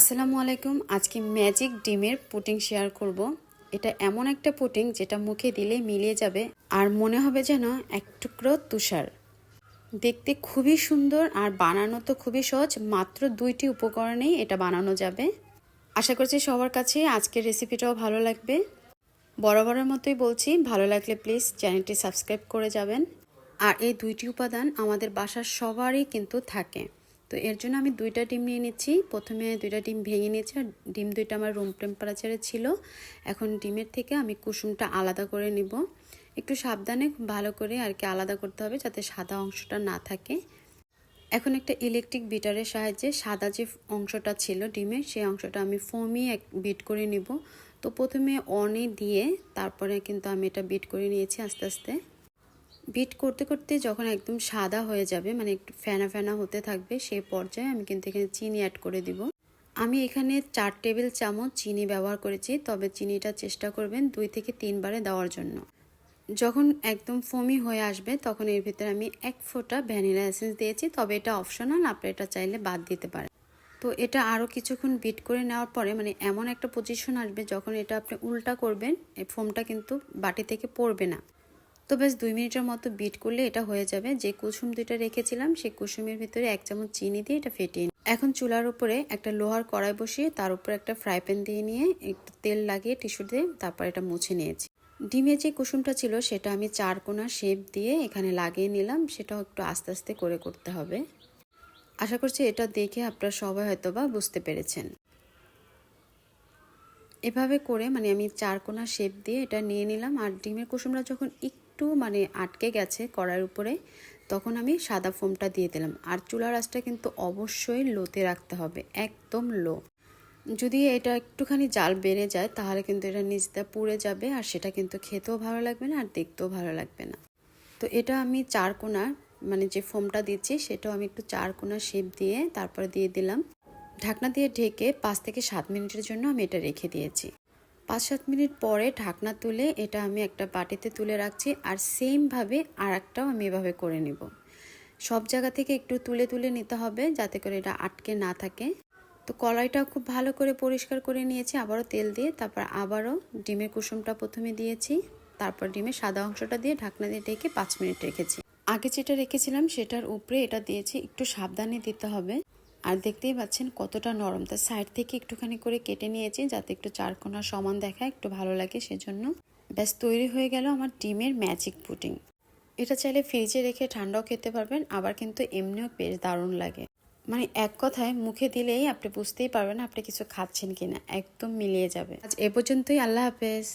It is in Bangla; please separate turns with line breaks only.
আসসালামু আলাইকুম। আজকে ম্যাজিক ডিমের পুটিং শেয়ার করব। এটা এমন একটা পুটিং যেটা মুখে দিলে মিলিয়ে যাবে আর মনে হবে যেন এক টুকরো তুষার। দেখতে খুবই সুন্দর আর বানানো তো খুবই সহজ, মাত্র দুইটি উপকরণেই এটা বানানো যাবে। আশা করছি সবার কাছে আজকের রেসিপিটাও ভালো লাগবে। বরাবরের মতোই বলছি, ভালো লাগলে প্লিজ চ্যানেলটি সাবস্ক্রাইব করে যাবেন। আর এই দুইটি উপাদান আমাদের বাসার সবারই কিন্তু থাকে। তো এর জন্য আমি দুইটা ডিম নিয়ে নিচ্ছি। প্রথমে দুইটা ডিম ভেঙে নিয়েছি আর ডিম দুইটা আমার রুম টেম্পারেচারে ছিল। এখন ডিমের থেকে আমি কুসুমটা আলাদা করে নিব। একটু সাবধানে ভালো করে আর কি আলাদা করতে হবে যাতে সাদা অংশটা না থাকে। এখন একটা ইলেকট্রিক বিটারের সাহায্যে সাদা যে অংশটা ছিল ডিমের, সেই অংশটা আমি ফোমই এক বিট করে নিব। তো প্রথমে অনে দিয়ে তারপরে কিন্তু আমি এটা বিট করে নিয়েছি আস্তে আস্তে। বিট করতে করতে যখন একদম সাদা হয়ে যাবে মানে একটু ফেনা ফেনা হতে থাকবে সেই পর্যায়ে আমি কিন্তু এখানে চিনি অ্যাড করে দিব। আমি এখানে চার টেবিল চামচ চিনি ব্যবহার করেছি, তবে চিনিটা চেষ্টা করবেন দুই থেকে তিনবারে দেওয়ার জন্য। যখন একদম ফোমি হয়ে আসবে, তখন এর ভিতরে আমি এক ফোঁটা ভ্যানিলা এসেন্স দিয়েছি, তবে এটা অপশনাল আপনি এটা চাইলে বাদ দিতে পারেন। তো এটা আরও কিছুক্ষণ বিট করে নেওয়ার পরে মানে এমন একটা পজিশন আসবে যখন এটা আপনি উল্টা করবেন ফোমটা কিন্তু বাটি থেকে পড়বে না। তো ব্যাস দুই মিনিটের মতো বিট করলে এটা হয়ে যাবে। যে কুসুম দুইটা রেখেছিলাম, সেই কুসুমের ভিতরে এক চামচ চিনি দিয়ে এটা ফেটিয়ে এখন চুলার উপরে একটা লোহার কড়াই বসিয়ে তার উপরে একটা ফ্রাই প্যান দিয়ে নিয়ে একটু তেল লাগিয়ে টিস্যু দিয়ে তারপর এটা মুছে নিয়েছি। ডিমের যে কুসুমটা ছিল, সেটা আমি চার কোনা শেপ দিয়ে এখানে লাগিয়ে নিলাম। সেটাও একটু আস্তে আস্তে করে করতে হবে। আশা করছি এটা দেখে আপনারা সবাই হয়তো বা বুঝতে পেরেছেন। এভাবে করে মানে আমি চার কোনা শেপ দিয়ে এটা নিয়ে নিলাম। আর ডিমের কুসুমটা যখন একটু মানে আটকে গেছে কড়াইয়ের উপরে, তখন আমি সাদা ফোমটা দিয়ে দিলাম। আর চুলার আঁচটা কিন্তু অবশ্যই লোতে রাখতে হবে, একদম লো। যদি এটা একটুখানি জাল বেড়ে যায়, তাহলে কিন্তু এটা নিচটা পুড়ে যাবে আর সেটা কিন্তু খেতেও ভালো লাগবে না আর দেখতেও ভালো লাগবে না। তো এটা আমি চার কোনা মানে যে ফোমটা দিচ্ছি, সেটাও আমি একটু চার কোনা শেপ দিয়ে তারপরে দিয়ে দিলাম। ঢাকনা দিয়ে ঢেকে পাঁচ থেকে সাত মিনিটের জন্য আমি এটা রেখে দিয়েছি। পাঁচ সাত মিনিট পরে ঢাকনা তুলে এটা আমি একটা বাটিতে তুলে রাখছি আর সেমভাবে আর একটাও আমি এভাবে করে নিব। সব জায়গা থেকে একটু তুলে তুলে নিতে হবে যাতে করে এটা আটকে না থাকে। তো কড়াইটা খুব ভালো করে পরিষ্কার করে নিয়েছি, আবারও তেল দিয়ে তারপর আবারও ডিমের কুসুমটা প্রথমে দিয়েছি, তারপর ডিমের সাদা অংশটা দিয়ে ঢাকনা দিয়ে ঢেকে পাঁচ মিনিট রেখেছি। আগে যেটা রেখেছিলাম সেটার উপরে এটা দিয়েছি, একটু সাবধানে দিতে হবে। আর দেখতেই পাচ্ছেন কতটা নরম। তার সাইড থেকে একটুখানি করে কেটে নিয়েছি যাতে একটু চারকোনা সমান দেখায় একটু ভালো লাগে সেজন্য। ব্যাস, তৈরি হয়ে গেল আমার ডিমের ম্যাজিক পুডিং এটা চাইলে ফ্রিজে রেখে ঠান্ডাও খেতে পারবেন, আবার কিন্তু এমনিও বেশ দারুণ লাগে। মানে এক কথায় মুখে দিলেই আপনি বুঝতেই পারবেন আপনি কিছু খাচ্ছেন কিনা, একদম মিলিয়ে যাবে। আজ এ পর্যন্তই, আল্লাহ হাফেজ।